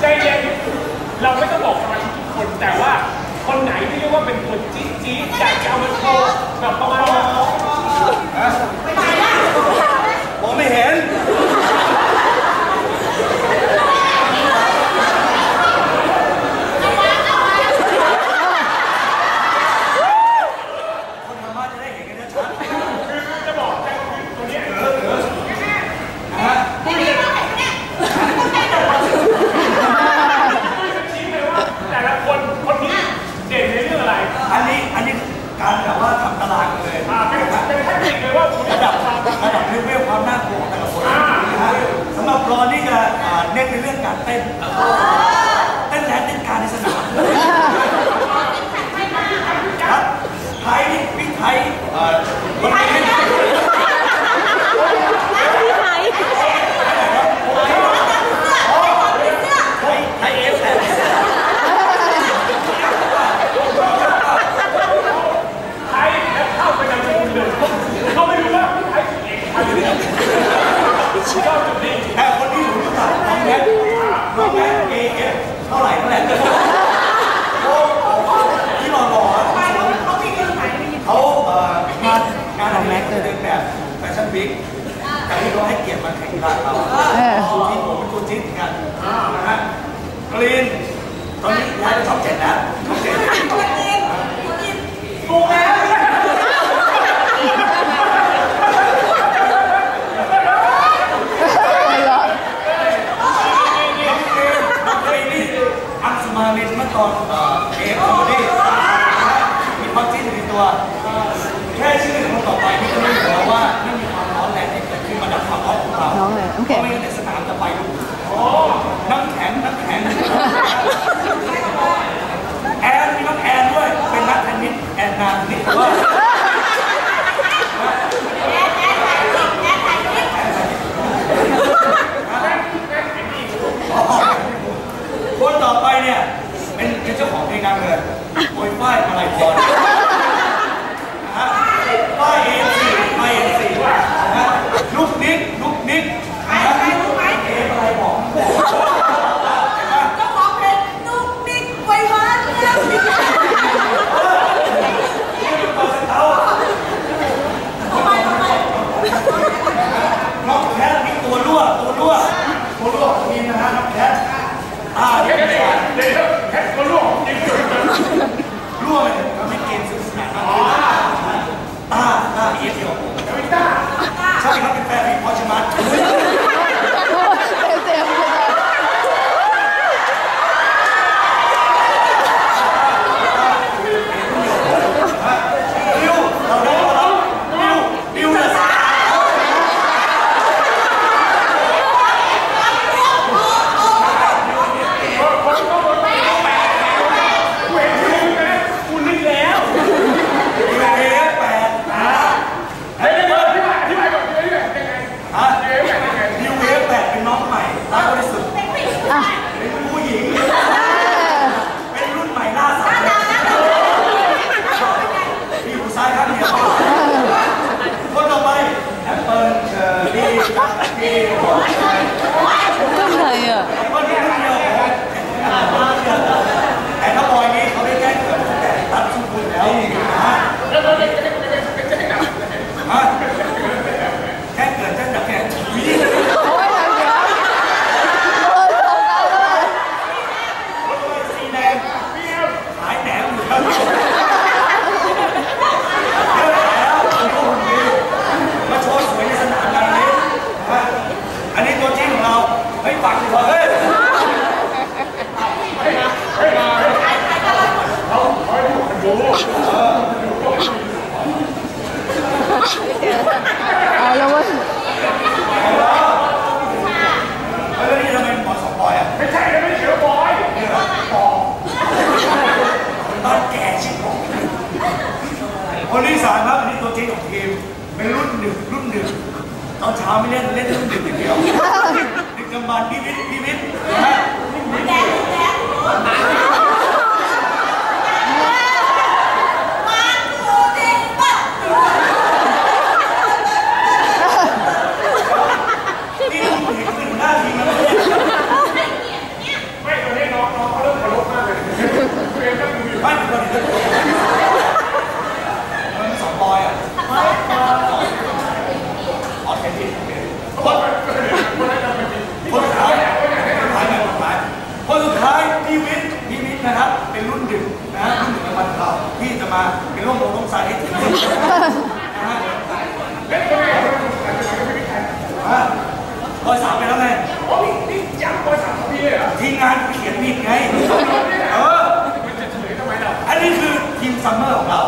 ใจเย็นเราไม่ต้องบอกสมาชิกทุกคนแต่ว่าคนไหนที่เรียกว่าเป็นคนจี๊ดจี๊ดอยากจะเอามาโชว์แบบประมาณว่า จะเดินแบบแฟชั่นบิ๊กแต่ที่เขาให้เกียรติมาแข่งกับเราคู่ที่ผมเป็นคู่จิ้นกันนะฮะกรีนตอนนี้ย้ายไปช่องเจ็ดแล้วช่องเจ็ดคุณอินคุณอินกูแม่มาเล่นเมื่อตอนเอฟโอดี้มีความจิ้นอยู่ในตัว น้องเลยโอเค ฝักสิเฮ้เขาเอ้วเว้ยล้นี่ทำไมหมอสองบอยไม่ใช่ไม่เขียวบอยเนี่ยปออนแก่ชิบปองคนที่สามครัอันนี้ตัวจริงของทีมเป็นรุ่นหนึ่รุ่นหนึ่ตอนเช้าไม่เล่นเล่นรุ่นหนึ่อย่างเดียว กำบันพี่วิทย์พี่วิทย์แจ๊คแจ๊คมันสองบอยอะอ๋อแค่ที่เขาบอก มาเป็นร่มโรงร่มใสนะฮะอยสามไปแล้วไงโอ้ยนี่ยังบอยสามพี่เลอะทีมงานเขียนผิดไง เออมันจะเฉยทำไมล่ะอันนี้คือทีมซัมเมอร์ของเรา